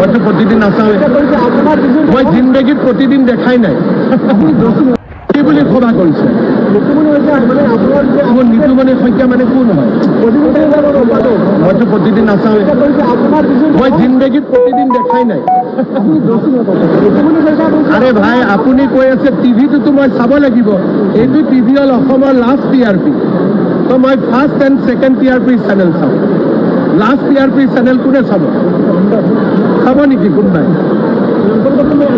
হয়তো প্রতিদিন আসা হয়। মই জিন্দগীত প্ৰতিদিন দেখাই নাই। বুলি ক্ষমা কৰিছে নিতুমণি শইকীয়া মানে কোন হয়? হয়তো প্ৰতিদিন আসা মই জিন্দগীত প্ৰতিদিন দেখাই নাই। আৰে ভাই, আপুনি কৈ আছে টিভিটোতো মই চাব লাগিব। এইটো টিভি হ'ল অসমৰ লাষ্ট টি আৰ পি তো মই first and second T R P channel চাওঁ। Last T R P channel কোনে চাব চাব নেকি কোনোবাই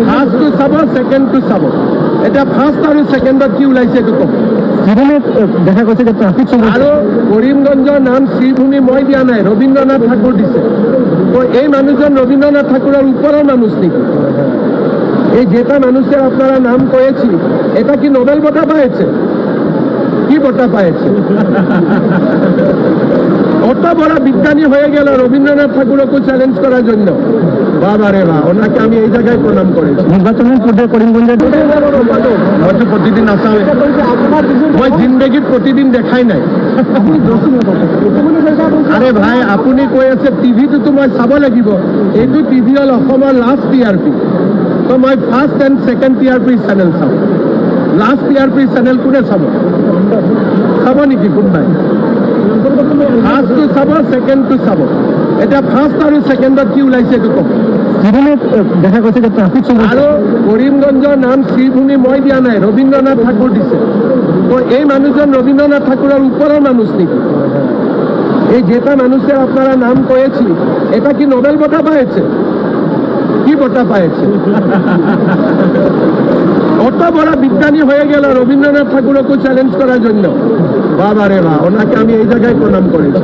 ফাৰ্ষ্টটো চাব ছেকেণ্ডটো চাব এতিয়া ফাৰ্ষ্ট আৰু ছেকেণ্ডত কি ওলাইছে এইটো সেখানে দেখা গেছে যে ট্রাফিক আৰু কৰিমগঞ্জৰ নাম শ্ৰীভূমি মই দিয়া নাই ৰবীন্দ্ৰনাথ ঠাকুৰ দিছে তো এই মানুহজন রবীন্দ্রনাথ ঠাকুরের উপরের মানুষ নেকি এই যেটা মানুষের আপনারা নাম করেছি এটা কি নোবেল বঁটা পাইছে কি বঁটা পাইছে অত বড় বিজ্ঞানী হয়ে গেল রবীন্দ্রনাথ ঠাকুরকে চ্যালেঞ্জ করার জন্য। বাবা রে বা ওনাকে আমি এই জায়গায় প্রণাম করেছি। নির্বাচনের পূর্বে করিমগঞ্জের হয়তো প্রতিদিন আসা হয়। মই জিন্দগীত প্ৰতিদিন দেখাই নাই। আৰে ভাই আপুনি কৈ আছে টিভিটোতো মই চাব লাগিব। এইটো টিভি হ'ল অসমৰ লাষ্ট টি আৰ পি তো মই first and second T R P channel চাওঁ last T R P channel কোনে চাব? চাব নেকি কোনোবাই? ফাৰ্ষ্টটো চাব ছেকেণ্ডটো চাব। এতিয়া ফাৰ্ষ্ট আৰু ছেকেণ্ডত কি ওলাইছে এইটো সেখানে দেখা গেছে যে আৰু কৰিমগঞ্জৰ নাম শ্ৰীভূমি মই দিয়া নাই ৰবীন্দ্ৰনাথ ঠাকুৰ দিছে। তো এই মানুহজন রবীন্দ্রনাথ ঠাকুরের উপরের মানুষ নাকি? এই যেটা মানুষের আপনারা নাম করেছি এটা কি নোবেল বঁটা পাইছে কি বঁটা পাইছে অত বড় বিজ্ঞানী হয়ে গেল রবীন্দ্রনাথ ঠাকুরকে চ্যালেঞ্জ করার জন্য। বাবা রে বা ওনাকে আমি এই জায়গায় প্রণাম করেছি